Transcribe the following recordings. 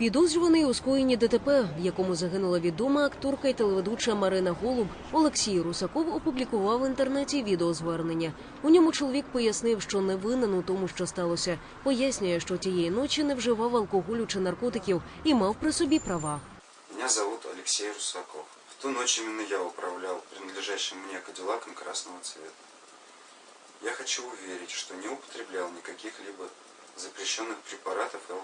Підозрюваний у скоєнні ДТП, в якому загинула відома акторка і телеведуча Марина Голуб, Олексій Русаков опублікував в інтернеті відеозвернення. У ньому чоловік пояснив, що не винен у тому, що сталося. Пояснює, що тієї ночі не вживав алкоголю чи наркотиків і мав при собі права. Меня зовут Алексей Русаков. В ту ночь именно я управлял принадлежащим мне Кадиллаком красного цвета. Я хочу уверить, что не употреблял никаких либо запрещенных препаратов и алкоголя.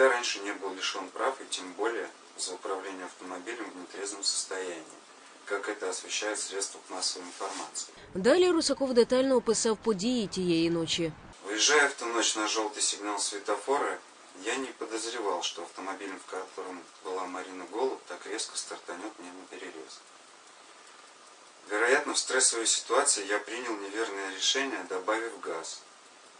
Никогда раньше не был лишен прав и тем более за управление автомобилем в нетрезвом состоянии, как это освещают средства массовой информации. Далі Русаков детально описав події тієї ночі. Выезжая в ту ночь на желтый сигнал светофора, я не подозревал, что автомобиль, в котором была Марина Голуб, так резко стартанет мне на перерез. Вероятно, в стрессовой ситуации я принял неверное решение, добавив газ.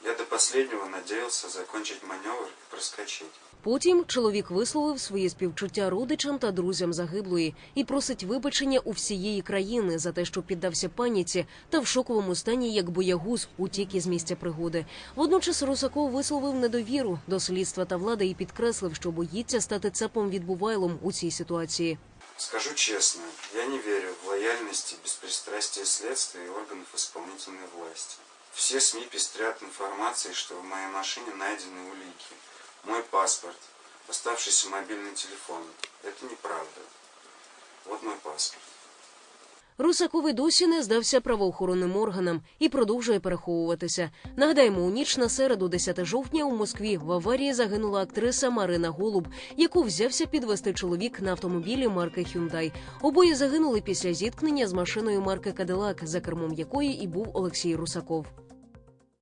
Я до последнего надеялся закончить маневр и проскочить. Потім чоловік висловив свої співчуття родичам та друзям загиблої і просить вибачення у всієї країни за те, що піддався паніці та в шоковому стані, як боягуз, утік із місця пригоди. Водночас Русаков висловив недовіру до слідства та влади і підкреслив, що боїться стати цепом відбувайлом у цій ситуації. Скажу честно, я не верю в лояльность и беспристрастие следствия и органов исполнительной власти. Все СМИ пестрят информацией, что в моей машине найдены улики. Мой паспорт, оставшийся мобильный телефон. Это неправда. Вот мой паспорт. Русаков досі не здався правоохоронним органам і продовжує переховуватися. Нагадаємо, у ніч на середу, 10 жовтня, у Москві в аварії загинула актриса Марина Голуб, яку взявся підвести чоловік на автомобілі марки Hyundai. Обоє загинули після зіткнення з машиною марки Кадилак, за кермом якої і був Олексій Русаков.